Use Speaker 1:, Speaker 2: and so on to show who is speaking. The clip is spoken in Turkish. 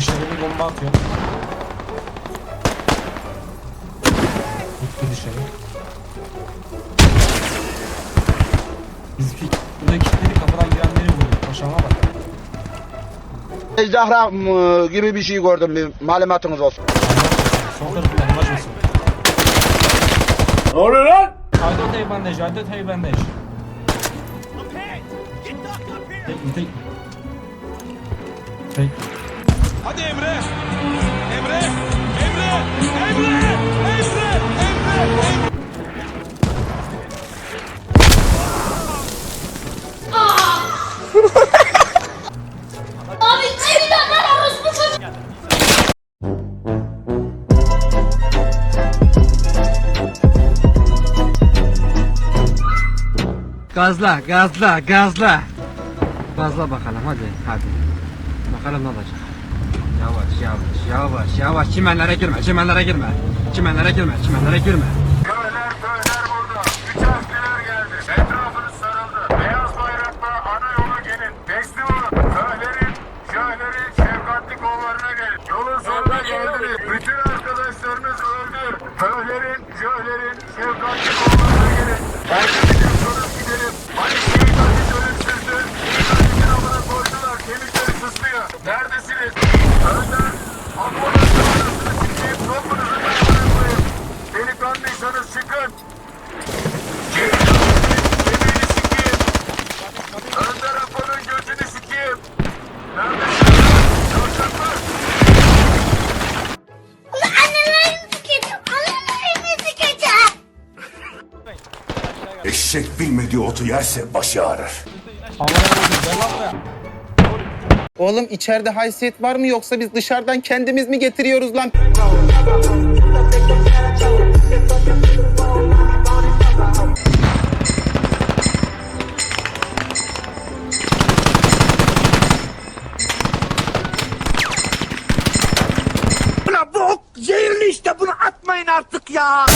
Speaker 1: Dışarı bir bomba atıyor. Gitti dışarı. Biz pik. Burada kilitleri kapıdan girenleri vurduk. Paşama bak.
Speaker 2: Ejderha m, gibi bir şey gördüm. Bir malumatınız olsun.
Speaker 1: Sol taraftan ulaşmasın.
Speaker 3: Ne oluyor lan?
Speaker 1: Aydat hey bandaj, Aydat hey bandaj. Tek mi tek mi? Tek mi?
Speaker 4: Hadi Emre. Emre. Emre. Emre. Emre. Emre. Emre.
Speaker 5: Abi çeviren lan orospu çocuğu.
Speaker 6: Gazla, gazla, gazla. Gazla bakalım hadi, hadi. Bakalım ne olacak. Yavaş, yavaş, yavaş, yavaş. Çimenlere girme, çimenlere girme. Çimenlere girme, çimenlere girme.
Speaker 7: Köyler köyler burada. Üç harfliler geldi. Etrafınız sarıldı. Beyaz bayrakla ana yola gelin. Teslim olun. Köylerin, köylerin şefkatli kollarına gelin. Yolun sonuna geldiniz. Bütün arkadaşlarınız öldü. Köylerin, köylerin şefkatli kollarına gelin. Herkes gidiyorsunuz gidelim. Şehit Aziz, bebeğini sikeyim. Önder Akban'ın gözünü sikeyim. Yavşaklar.
Speaker 5: Sikeceğim. Annelerini sikeceğim.
Speaker 3: Eşek bilmediği otu yerse başı ağrır.
Speaker 1: Lan.
Speaker 8: Oğlum içeride haysiyet var mı yoksa biz dışarıdan kendimiz mi getiriyoruz lan?
Speaker 6: Atmayın artık ya.